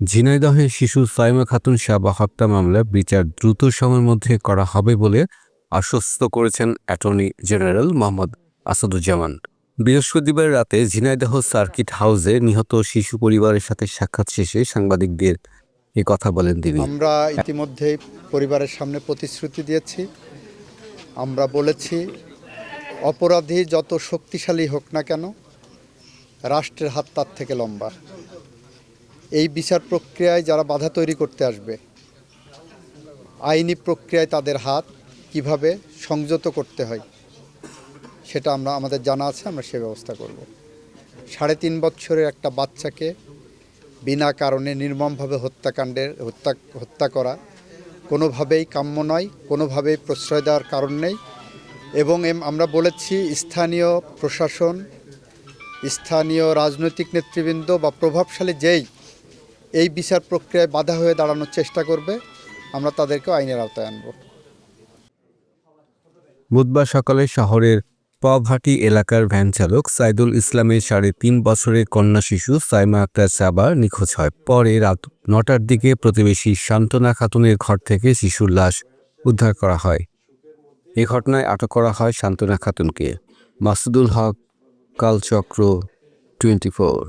ঝিনাইদহে শিশু সাইমা খাতুন সাবা হত্যা মামলা বিচার দ্রুত সময়ের মধ্যে করা হবে বলে আশ্বস্ত করেছেন অ্যাটর্নি জেনারেল মোহাম্মদ আসাদুজ্জামান। বৃহস্পতিবার রাতে ঝিনাইদহ সার্কিট হাউসে নিহত শিশু পরিবারের সাথে সাক্ষাৎ শেষে সাংবাদিকদের এ কথা বলেন তিনি। আমরা ইতিমধ্যে পরিবারের সামনে প্রতিশ্রুতি দিয়েছি। আমরা বলেছি, অপরাধী যত শক্তিশালী হোক না কেন, রাষ্ট্রের হাত তার থেকে লম্বা। এই বিচার প্রক্রিয়ায় যারা বাধা তৈরি করতে আসবে, আইনি প্রক্রিয়ায় তাদের হাত কীভাবে সংযত করতে হয়, সেটা আমরা, আমাদের জানা আছে, আমরা সে ব্যবস্থা করব। সাড়ে তিন বছরের একটা বাচ্চাকে বিনা কারণে নির্মমভাবে হত্যাকাণ্ডের, হত্যা হত্যা করা কোনোভাবেই কাম্য নয়, কোনোভাবেই প্রশ্রয় দেওয়ার কারণ নেই এবং আমরা বলেছি স্থানীয় প্রশাসন, স্থানীয় রাজনৈতিক নেতৃবৃন্দ বা প্রভাবশালী যেই এই বিচার প্রক্রিয়ায় বাধা হয়ে দাঁড়ানোর চেষ্টা করবে, আমরা তাদেরকে আইনের আওতায় আনব। বুধবার সকালে শহরের পভাটি এলাকার ভ্যান চালক সাইদুল ইসলামের সাড়ে তিন বছরের কন্যা শিশু সাইমা আক্তার সাবা নিখোঁজ হয়। পরে রাত নটার দিকে প্রতিবেশী শান্তনা খাতুনের ঘর থেকে শিশুর লাশ উদ্ধার করা হয়। এ ঘটনায় আটক করা হয় Shantona খাতুনকে। Masudul Haque, Kalchakra, twenty four.